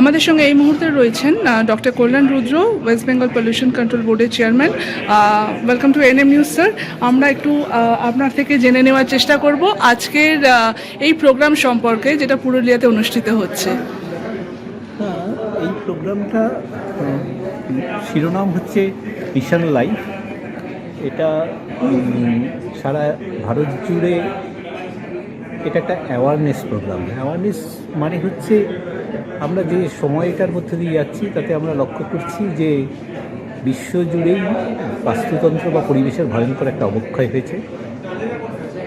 আমাদের সঙ্গে এই মুহূর্তে রয়েছেন doctor Kalyan Rudra West Bengal pollution control বোর্ডের chairman. Welcome to NM news sir আমরা একটু আপনার থেকে জেনে নেওয়ার চেষ্টা করব আজকের এই প্রোগ্রাম সম্পর্কে যেটা পুরুলিয়াতে অনুষ্ঠিত হচ্ছে। হ্যাঁ, এই প্রোগ্রামটা শিরোনাম হচ্ছে মিশন লাইফ। এটা সারা ভারত জুড়ে এটা একটা অ্যাওয়ারনেস প্রোগ্রাম অ্যাওয়ারনেস মানে হচ্ছে আমরা যে সময়টার মধ্যে দিয়ে যাচ্ছি, তাতে আমরা লক্ষ্য করছি যে বিশ্বজুড়েই বাস্তুতন্ত্র বা পরিবেশের ভয়ঙ্কর একটা অবক্ষয় হয়েছে।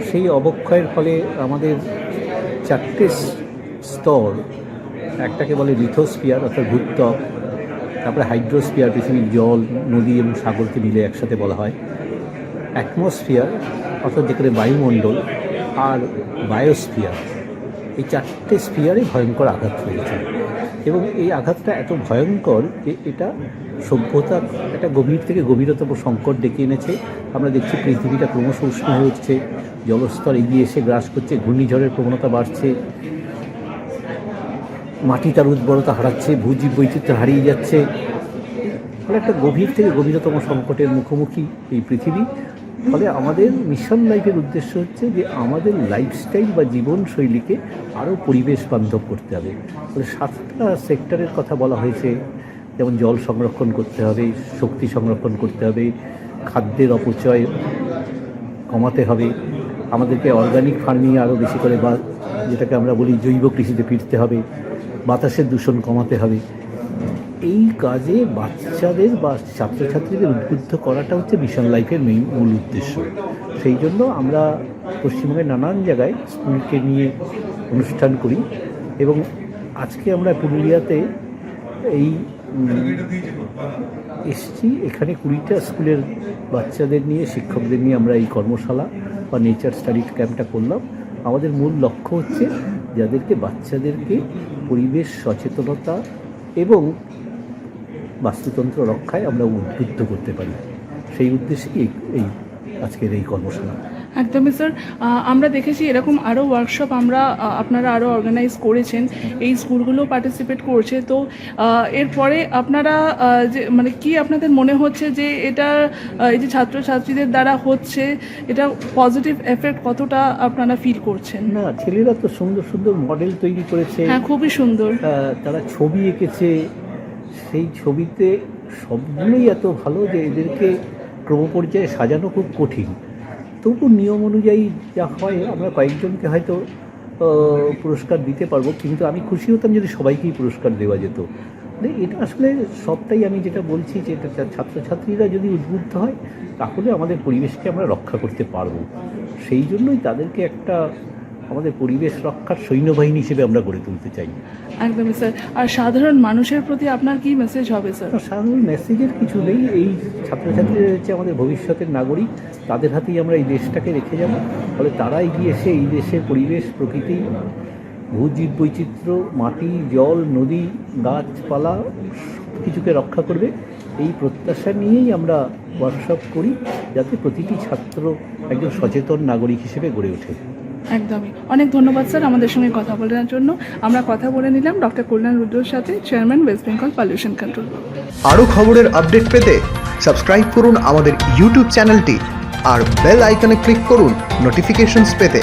সেই অবক্ষয়ের ফলে আমাদের চারটে স্তর, একটাকে বলে লিথোস্ফিয়ার, অর্থাৎ ভূত্বক তারপরে হাইড্রোস্ফিয়ার, পৃথিবীর জল, নদী এবং সাগরকে মিলে একসাথে বলা হয়। অ্যাটমসফিয়ার, অর্থাৎ যেখানে বায়ুমণ্ডল, আর বায়োস্ফিয়ার। এই চারটে স্ফিয়ারে ভয়ঙ্কর আঘাত হয়েছে এবং এই আঘাতটা এত ভয়ঙ্কর যে এটা সভ্যতার একটা গভীর থেকে গভীরতম সংকট ডেকে এনেছে। আমরা দেখছি পৃথিবীটা ক্রমশ উষ্ণ উঠছে, জলস্তর এগিয়ে এসে গ্রাস করছে, ঘূর্ণিঝড়ের প্রবণতা বাড়ছে মাটি তার উর্বরতা হারাচ্ছে, ভূজীব বৈচিত্র্য হারিয়ে যাচ্ছে। ফলে একটা গভীর থেকে গভীরতম সংকটের মুখোমুখি এই পৃথিবী। ফলে আমাদের মিশন লাইফের উদ্দেশ্য হচ্ছে যে আমাদের লাইফস্টাইল বা জীবনশৈলীকে আরও পরিবেশ বান্ধব করতে হবে। ফলে সাতটা সেক্টরের কথা বলা হয়েছে। যেমন জল সংরক্ষণ করতে হবে, শক্তি সংরক্ষণ করতে হবে, খাদ্যের অপচয় কমাতে হবে। আমাদেরকে অর্গানিক ফার্মিং আরও বেশি করে বা যেটাকে আমরা বলি জৈব কৃষিতে ফিরতে হবে। বাতাসের দূষণ কমাতে হবে। এই কাজে বাচ্চাদের বা ছাত্রছাত্রীদের উদ্বুদ্ধ করাটা হচ্ছে মিশন লাইফের মূল উদ্দেশ্য। সেই জন্য আমরা পশ্চিমবঙ্গের নানান জায়গায় স্কুলকে নিয়ে অনুষ্ঠান করি এবং আজকে আমরা পুরুলিয়াতে এই এসছি। এখানে কুড়িটা স্কুলের বাচ্চাদের নিয়ে, শিক্ষকদের নিয়ে আমরা এই কর্মশালা বা নেচার স্টাডি ক্যাম্পটা করলাম। আমাদের মূল লক্ষ্য হচ্ছে যাদেরকে বাচ্চাদেরকে পরিবেশ সচেতনতা এবং বাস্তুতন্ত্র রক্ষায় আমরা উদ্বুদ্ধ করতে পারি। সেই উদ্দেশ্যেই এই- এই আজকের এই কর্মশালা। একদমই স্যার আমরা দেখেছি এরকম আরও ওয়ার্কশপ আমরা আপনারা আরও অর্গানাইজ করেছেন। এই স্কুলগুলো পার্টিসিপেট করছে। তো এরপরে আপনারা যে মানে কি আপনাদের মনে হচ্ছে যে এটা এই যে ছাত্রছাত্রীদের দ্বারা হচ্ছে এটা পজিটিভ এফেক্ট কতটা আপনারা ফিল করছেন? না ছেলেরা তো সুন্দর সুন্দর মডেল তৈরি করেছে। হ্যাঁ খুবই সুন্দর। তারা ছবি এঁকেছে। সেই ছবিতে সবগুলোই এত ভালো যে এদেরকে ক্রমপর্যায়ে সাজানো খুব কঠিন। তবু নিয়ম অনুযায়ী যা হয়, আমরা কয়েকজনকে হয়তো পুরস্কার দিতে পারব, কিন্তু আমি খুশি হতাম যদি সবাইকেই পুরস্কার দেওয়া যেত। মানে এটা আসলে সবটাই আমি যেটা বলছি যে এটা ছাত্রছাত্রীরা যদি উদ্বুদ্ধ হয়, তাহলে আমাদের পরিবেশকে আমরা রক্ষা করতে পারব। সেই জন্যই তাদেরকে একটা আমাদের পরিবেশ রক্ষার সৈন্যবাহিনী হিসেবে আমরা গড়ে তুলতে চাই। একদমই স্যার। আর সাধারণ মানুষের প্রতি আপনার কি মেসেজ হবে স্যার? সাধারণ মেসেজের কিছু নেই। এই ছাত্রছাত্রীরা হচ্ছে আমাদের ভবিষ্যতের নাগরিক। তাদের হাতেই আমরা এই দেশটাকে রেখে যাব। ফলে তারা এগিয়ে এসে এই দেশের পরিবেশ প্রকৃতি ভূজীব বৈচিত্র্য মাটি জল নদী গাছপালা সব কিছুকে রক্ষা করবে। এই প্রত্যাশা নিয়েই আমরা ওয়ার্কশপ করি যাতে প্রতিটি ছাত্র একজন সচেতন নাগরিক হিসেবে গড়ে ওঠে। একদমই। অনেক ধন্যবাদ, স্যার, আমাদের সঙ্গে কথা বলার জন্য। আমরা কথা বলে নিলাম ডক্টর কল্যাণ রুদ্রর সাথে, chairman West Bengal pollution control আরও খবরের আপডেট পেতে সাবস্ক্রাইব করুন আমাদের ইউটিউব চ্যানেলটি আর বেল আইকনে ক্লিক করুন নোটিফিকেশনস পেতে।